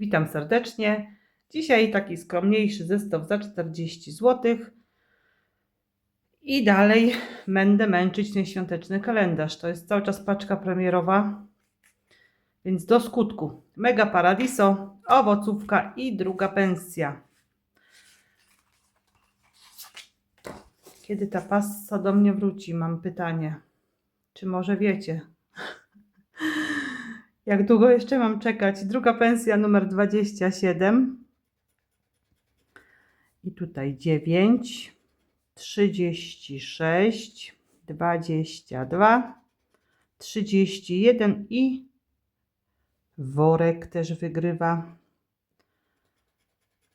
Witam serdecznie. Dzisiaj taki skromniejszy zestaw za 40 zł. I dalej będę męczyć ten świąteczny kalendarz. To jest cały czas paczka premierowa. Więc do skutku. Mega Paradiso, owocówka i druga pensja. Kiedy ta passa do mnie wróci? Mam pytanie. Czy może wiecie? Jak długo jeszcze mam czekać? Druga pensja numer 27. I tutaj 9, 36, 22, 31 i worek też wygrywa.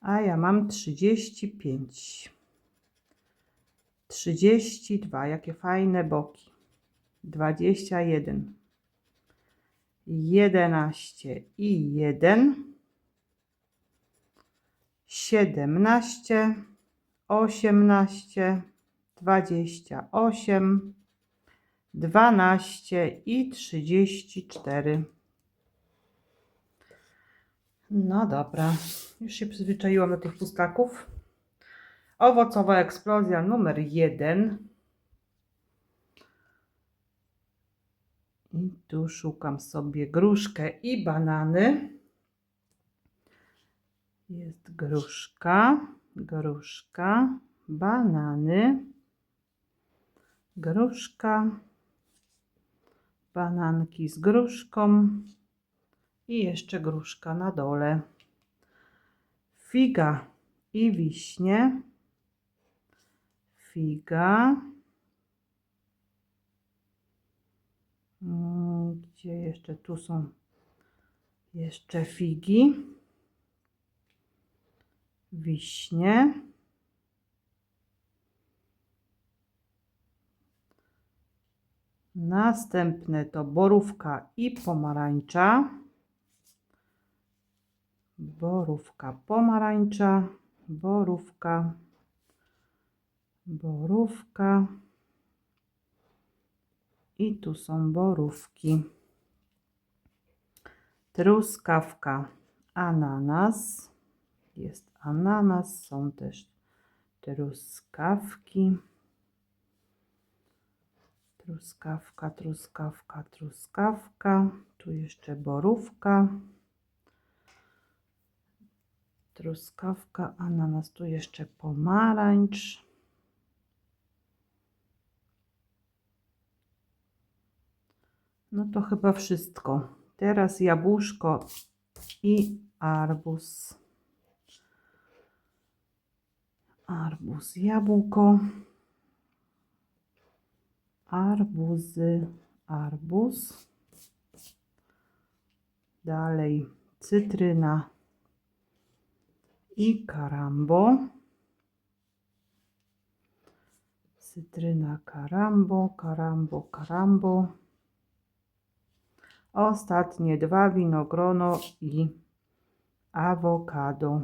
A ja mam 35. 32, jakie fajne boki. 21. 11 i 1, 17, 18, 28, 12 i 34. No dobra, już się przyzwyczaiłam do tych pustaków. Owocowa eksplozja numer 1. I tu szukam sobie gruszkę i banany. Jest gruszka, gruszka, banany, gruszka, bananki z gruszką i jeszcze gruszka na dole. Figa i wiśnie. Figa. Gdzie jeszcze tu są jeszcze figi, wiśnie, następne to borówka i pomarańcza, borówka, pomarańcza, borówka, borówka. I tu są borówki. Truskawka, ananas. Jest ananas, są też truskawki. Truskawka, truskawka, truskawka. Tu jeszcze borówka. Truskawka, ananas, tu jeszcze pomarańcz. No to chyba wszystko. Teraz jabłuszko i arbuz. Arbuz, jabłko. Arbuzy, arbuz. Dalej cytryna i karambo. Cytryna, karambo, karambo, karambo. Ostatnie dwa winogrono i awokado.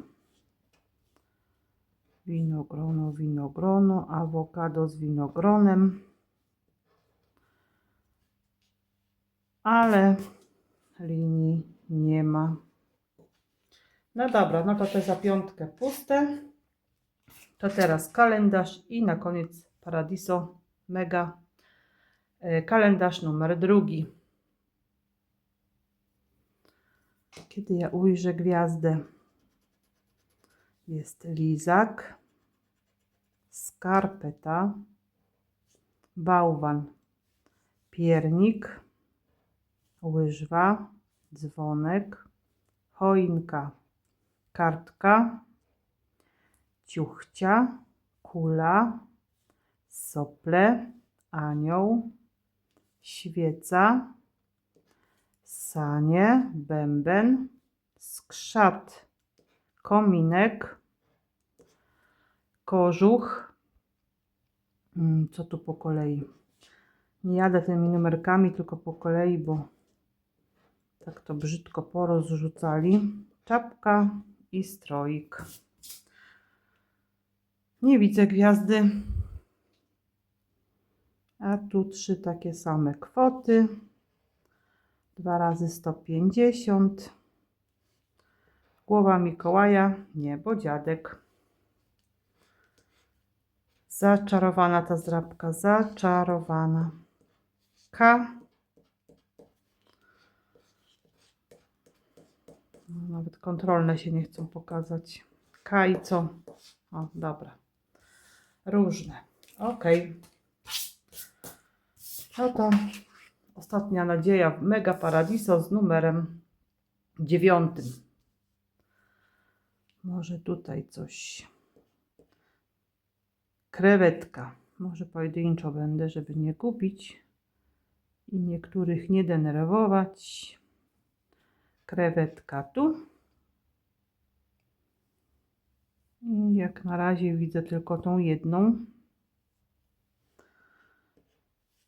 Winogrono, winogrono, awokado z winogronem. Ale linii nie ma. No dobra, no to te za piątkę puste. To teraz kalendarz i na koniec Paradiso Mega. e, Kalendarz numer drugi. Kiedy ja ujrzę gwiazdę, jest lizak, skarpeta, bałwan, piernik, łyżwa, dzwonek, choinka, kartka, ciuchcia, kula, sople, anioł, świeca, sanie, bęben, skrzat, kominek, kożuch. Mm, Co tu po kolei? Nie jadę tymi numerkami, tylko po kolei, bo tak to brzydko porozrzucali. Czapka i stroik. Nie widzę gwiazdy. A tu trzy takie same kwoty. 2 razy 150. Głowa Mikołaja, nie, bo dziadek. Zaczarowana ta zdrabka, zaczarowana. K. No, nawet kontrolne się nie chcą pokazać. K i co? O, dobra. Różne. Ok. No to ostatnia nadzieja. Mega Paradiso z numerem dziewiątym. Może tutaj coś. Krewetka. Może pojedynczo będę, żeby nie kupić i niektórych nie denerwować. Krewetka tu. I jak na razie widzę tylko tą jedną.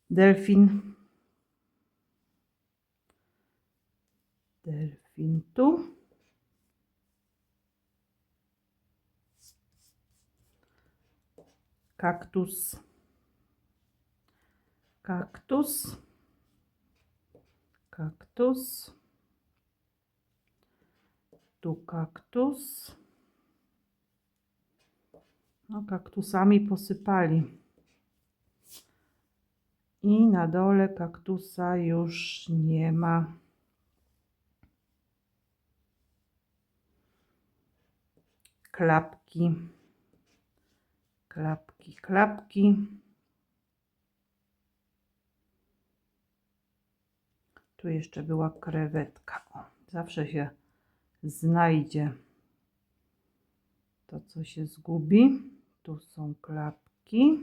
Delfin. Delfin tu. Kaktus. Kaktus. Kaktus. Tu kaktus. No, kaktusami posypali. I na dole kaktusa już nie ma. Klapki. Klapki, klapki. Tu jeszcze była krewetka. O, zawsze się znajdzie to, co się zgubi. Tu są klapki.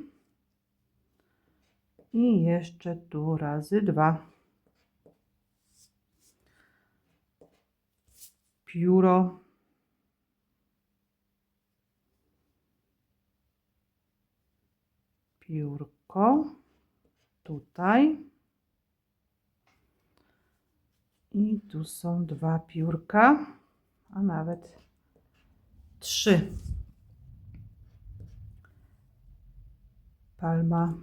I jeszcze tu razy dwa. Pióro. Piórko. Tutaj. I tu są dwa piórka, a nawet trzy. Palma.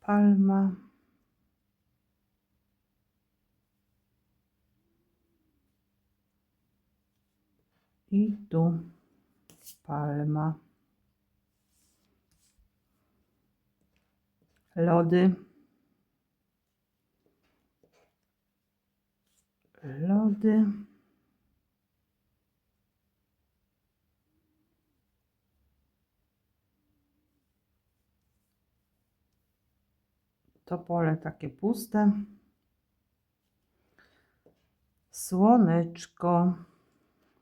Palma. I tu palma. Lody. Lody. To pole takie puste. Słoneczko.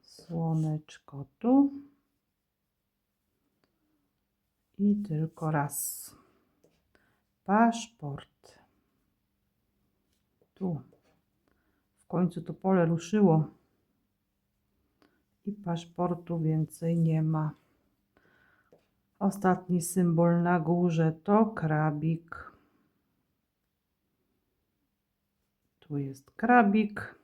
Słoneczko tu. I tylko raz. Paszport. Tu. W końcu to pole ruszyło. I paszportu więcej nie ma. Ostatni symbol na górze to krabik. Tu jest krabik.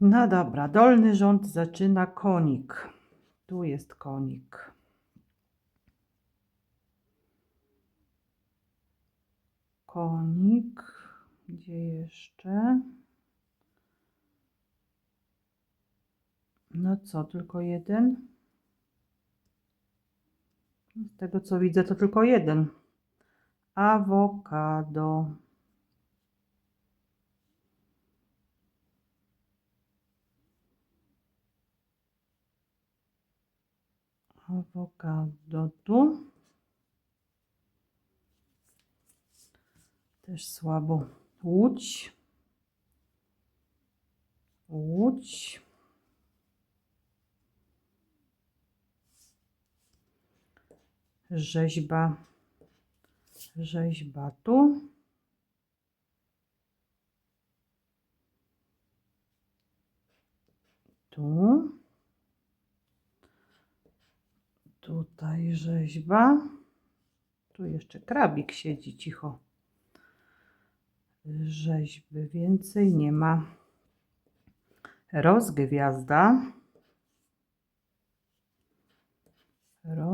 No dobra, dolny rząd zaczyna konik. Tu jest konik. Konik. Gdzie jeszcze? No co, tylko jeden? Z tego co widzę, to tylko jeden. Awokado. Awokado tu. Też słabo. Łódź. Łódź. Rzeźba. Rzeźba tu. Tu. Tutaj rzeźba. Tu jeszcze krabik siedzi cicho. Rzeźby więcej nie ma. Rozgwiazda.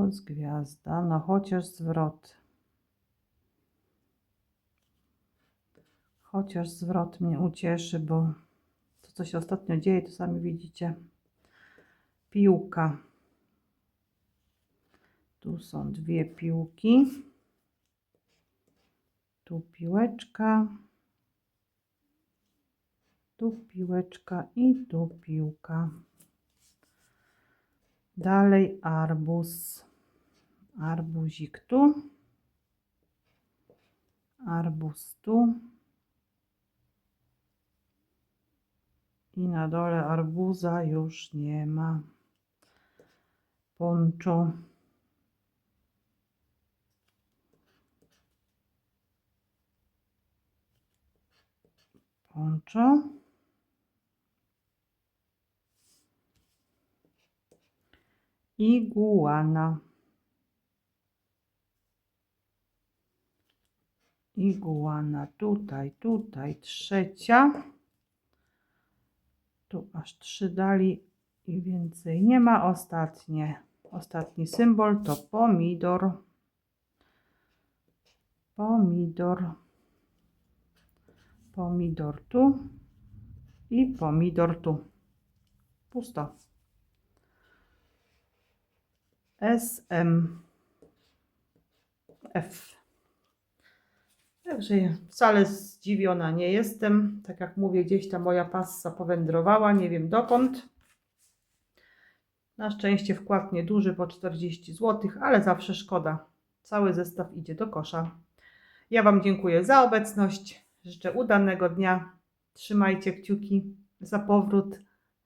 Koc, gwiazda, no chociaż zwrot. Chociaż zwrot mnie ucieszy, bo to, co się ostatnio dzieje, to sami widzicie. Piłka. Tu są dwie piłki. Tu piłeczka. Tu piłeczka i tu piłka. Dalej arbuz. Arbuzik tu. Arbuz tu. I na dole arbuza już nie ma. Ponczo. Ponczo. Iguana. Iguana tutaj, tutaj, trzecia. Tu aż trzy dali i więcej nie ma. Ostatnie, ostatni symbol to pomidor. Pomidor. Pomidor tu i pomidor tu. Pusto. S, M, F. Także wcale zdziwiona nie jestem. Tak jak mówię, gdzieś ta moja passa powędrowała, nie wiem dokąd. Na szczęście wkład nieduży, po 40 zł, ale zawsze szkoda. Cały zestaw idzie do kosza. Ja Wam dziękuję za obecność. Życzę udanego dnia. Trzymajcie kciuki za powrót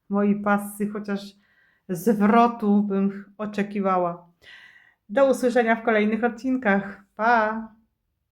mojej passy, chociaż zwrotu bym oczekiwała. Do usłyszenia w kolejnych odcinkach. Pa!